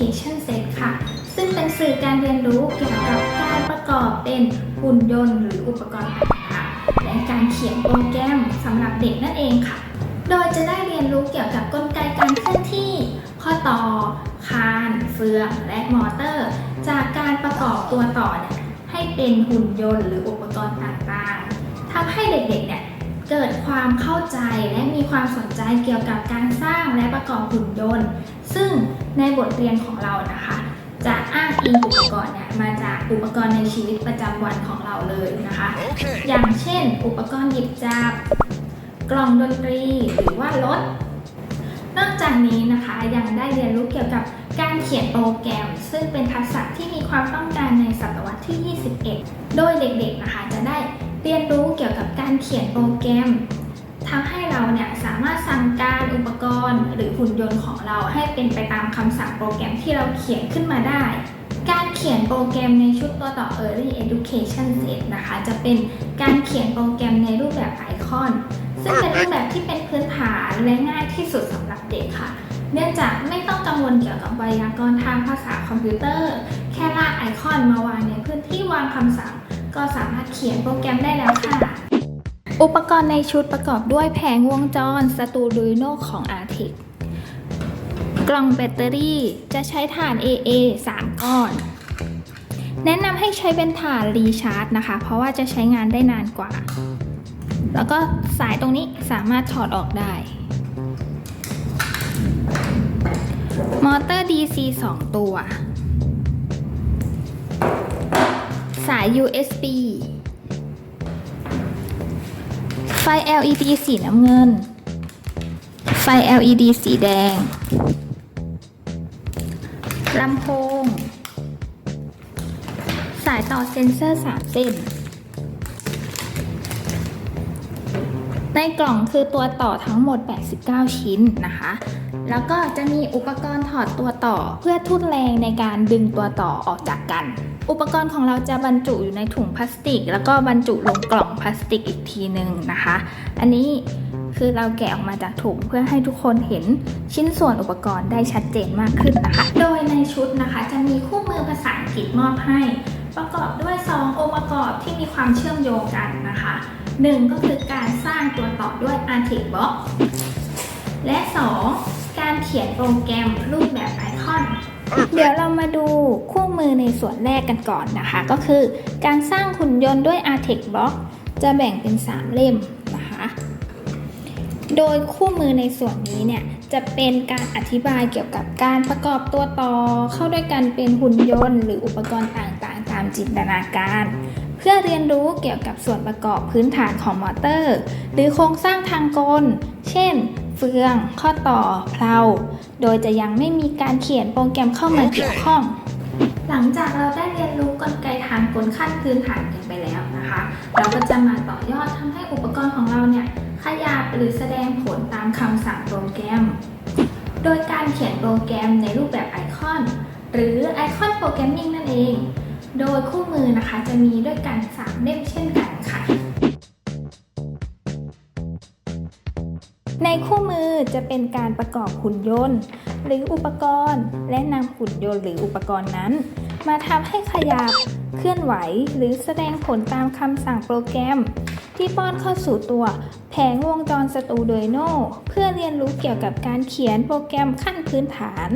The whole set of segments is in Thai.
Education Set ค่ะ ซึ่งเป็นสื่อการเรียนรู้เกี่ยวกับการประกอบเป็นหุ่นยนต์หรืออุปกรณ์ต่างๆและการเขียนโปรแกรมสำหรับเด็กนั่นเองค่ะ โดยจะได้เรียนรู้เกี่ยวกับกลไกการเคลื่อนที่ ข้อต่อ คาน เฟือง และมอเตอร์ จากการประกอบตัวต่อเนี่ยให้เป็นหุ่นยนต์หรืออุปกรณ์ต่างๆทำให้เด็กๆเนี่ยเกิดความเข้าใจและมีความสนใจเกี่ยวกับการสร้างและประกอบหุ่นยนต์ ซึ่ง ในบทเรียนของเรานะคะ จะอ้างอิงอุปกรณ์เนี่ยมาจากอุปกรณ์ในชีวิตประจำวันของเราเลยนะคะ Okay. อย่างเช่น อุปกรณ์หยิบจับกล่องดนตรีหรือว่ารถนอกจากนี้นะคะยังได้เรียนรู้เกี่ยวกับการเขียนโปรแกรม ซึ่งเป็นทักษะที่มีความต้องการในศตวรรษที่ 21 โดยเด็กๆนะคะจะได้เรียนรู้เกี่ยวกับการเขียนโปรแกรม หรือหุ่นยนต์ของเราให้เป็นไปตามคำสั่งโปรแกรมที่เราเขียนขึ้นมาได้ การเขียนโปรแกรมในชุดตัวต่อ Early Education Set นะคะ จะเป็นการเขียนโปรแกรมในรูปแบบไอคอน ซึ่งเป็นรูปแบบที่เป็นพื้นฐานและง่ายที่สุดสำหรับเด็กค่ะ เนื่องจากไม่ต้องกังวลเกี่ยวกับไวยากรณ์ทางภาษาคอมพิวเตอร์ แค่ลากไอคอนมาวางในพื้นที่วางคำสั่ง ก็สามารถเขียนโปรแกรมได้แล้วค่ะอุปกรณ์ในชุดประกอบด้วยแผงวงจร Arduino ของ Artix กล่องแบตเตอรี่จะใช้ถ่าน AA 3 ก้อน แนะนำให้ใช้เป็นถ่านรีชาร์จนะคะ เพราะว่าจะใช้งานได้นานกว่า แล้วก็สายตรงนี้สามารถถอดออกได้ มอเตอร์ DC 2 ตัว สาย USB ไฟ LED สีน้ำเงิน ไฟ LED สีแดง ลำโพง สายต่อเซ็นเซอร์ 3 เส้น ในกล่องคือตัวต่อทั้งหมด 89 ชิ้นนะคะ แล้วก็จะมีอุปกรณ์ถอดตัวต่อเพื่อทุ่นแรงในการดึงตัวต่อออกจากกัน อุปกรณ์ของเราจะบรรจุอยู่ในถุงพลาสติก แล้วก็บรรจุลงกล่องพลาสติกอีกทีหนึ่งนะคะ อันนี้ คือเราแกะออกมาจากถุงเพื่อให้ทุกคนเห็นชิ้นส่วนอุปกรณ์ได้ชัดเจนมากขึ้นนะคะ โดยในชุดนะคะจะมีคู่มือภาษาอังกฤษมอบให้ ประกอบด้วย 2 องค์ประกอบที่มีความเชื่อมโยงกันนะคะหนึ่งก็คือการสร้างตัวต่อด้วย Artic Box และ 2. การเขียนโปรแกรมรูปแบบไอคอนเดี๋ยวเรามาดูคู่มือในส่วนแรกกันก่อนนะคะ ก็คือการสร้างหุ่นยนต์ด้วย Artic Box จะแบ่งเป็น 3 เล่ม โดยคู่มือในส่วนนี้เนี่ยจะเป็นการอธิบายเกี่ยวกับการประกอบตัวต่อ เข้าด้วยกันเป็นหุ่นยนต์ หรืออุปกรณ์ต่างๆ ตามจินตนาการ เพื่อเรียนรู้เกี่ยวกับส่วนประกอบพื้นฐานของมอเตอร์ หรือโครงสร้างทางกล เช่น เฟือง ข้อต่อเพลาโดยจะยังไม่มีการเขียนโปรแกรมเข้ามาเกี่ยวข้องหลังจากเราได้เรียนรู้กลไกทางกลขั้นพื้นฐานกันไปแล้วนะคะ เราก็จะมาต่อยอดทำให้อุปกรณ์ของเราเนี่ย ขยับหรือแสดงผลตามคำสั่งโปรแกรม โดยการเขียนโปรแกรมในรูปแบบไอคอน หรือไอคอนโปรแกรมมิ่งนั่นเอง โดยคู่มือนะคะจะมีด้วยกัน3เล่มเช่นกันค่ะในคู่มือจะเป็นการประกอบหุ่นยนต์ หรืออุปกรณ์ และนำหุ่นยนต์หรืออุปกรณ์นั้น มาทำให้ขยับ เคลื่อนไหว หรือแสดงผลตามคำสั่งโปรแกรม ที่ป้อนเข้าสู่ตัว แผงวงจรสตูดิโนเพื่อเรียนรู้เกี่ยวกับการเขียนโปรแกรมขั้นพื้นฐาน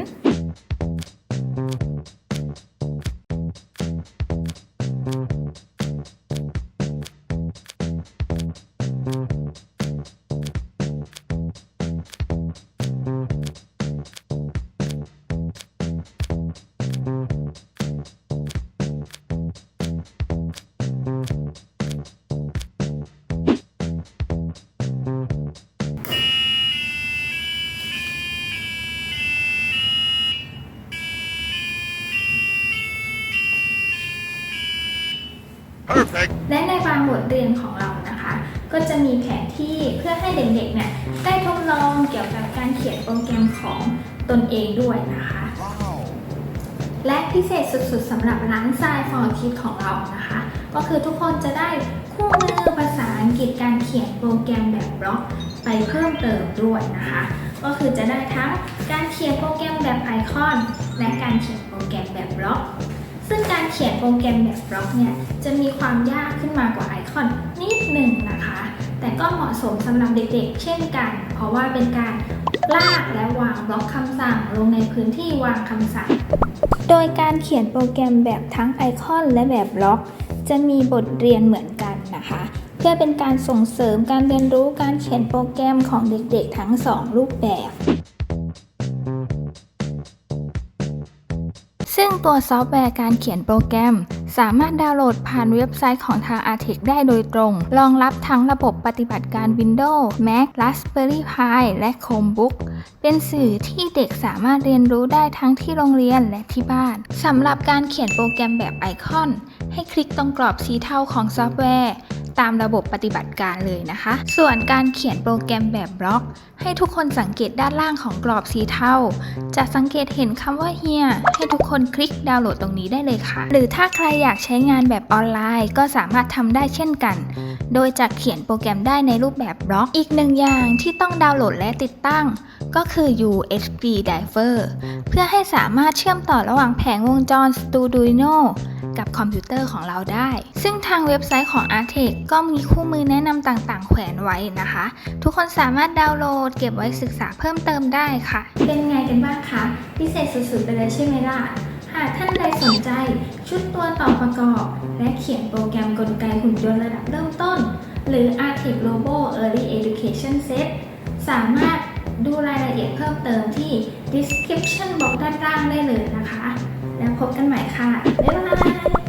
Perfect. และในบางบทเรียนของเรานะคะ ก็จะมีแผนที่เพื่อให้เด็กๆเนี่ยได้ทดลองเกี่ยวกับการเขียนโปรแกรมของตนเองด้วยนะคะ Wow. และพิเศษสุดๆสำหรับร้านทรายฟอร์คิดของเรานะคะ ก็คือทุกคนจะได้คู่มือภาษาอังสังเกตการเขียนโปรแกรมแบบบล็อกไปเพิ่มเติมด้วยนะคะ ก็คือจะได้ทั้งการเขียนโปรแกรมแบบไอคอน และการเขียนโปรแกรมแบบบล็อก ซึ่งการเขียนโปรแกรมแบบบล็อกเนี่ยจะมีความยากขึ้นมากว่าไอคอนนิดหนึ่งนะคะ แต่ก็เหมาะสมสำหรับเด็กๆ เช่นกัน เพราะว่าเป็นการลากและวางบล็อกคำสั่งลงในพื้นที่วางคำสั่ง โดยการเขียนโปรแกรมแบบทั้งไอคอนและแบบบล็อก จะมีบทเรียนเหมือนกันนะคะ เพื่อเป็นการส่งเสริมการเรียนรู้การเขียนโปรแกรมของเด็กๆ ทั้งสองรูปแบบ ตัวซอฟต์แวร์การเขียนโปรแกรม สามารถดาวน์โหลดผ่านเว็บไซต์ของทาง Artec ได้โดยตรง รองรับทั้งระบบปฏิบัติการ Windows Mac Raspberry Pi และ Chromebook เป็นสื่อที่เด็กสามารถเรียนรู้ได้ทั้งที่โรงเรียนและที่บ้านสำหรับการเขียนโปรแกรมแบบไอคอน ให้คลิกตรงกรอบสีเทาของซอฟต์แวร์ ตามระบบปฏิบัติการเลยนะคะ ส่วนการเขียนโปรแกรมแบบบล็อก ให้ทุกคนสังเกตด้านล่างของกรอบสีเทาจะสังเกตเห็นคำว่าเฮียให้ทุกคนคลิกดาวน์โหลดตรงนี้ได้เลยค่ะ หรือถ้าใครอยากใช้งานแบบออนไลน์ ก็สามารถทำได้เช่นกัน โดยจะเขียนโปรแกรมได้ในรูปแบบบล็อก อีกหนึ่งอย่างที่ต้องดาวน์โหลดและติดตั้ง ก็คือ USB Driver เพื่อให้สามารถเชื่อมต่อระหว่างแผงวงจร Arduino กับคอมพิวเตอร์ของเราได้ ซึ่งทางเว็บไซต์ของ Artec ก็มีคู่มือแนะนำต่างๆ แขวนไว้นะคะ ทุกคนสามารถดาวน์โหลดเก็บไว้ศึกษาเพิ่มเติมได้ค่ะ เป็นไงกันบ้างคะพิเศษสุดๆ ไปเลยใช่ไหมล่ะหากท่านใดสนใจ ชุดตัวต่อประกอบ และเขียนโปรแกรมกลไกหุ่นยนต์ระดับเริ่มต้น หรือ Artec Robo Early Education Set สามารถดูรายละเอียดเพิ่มเติมที่ description box ด้านล่างได้เลยนะคะ แล้วพบกันใหม่ค่ะ บ๊ายบาย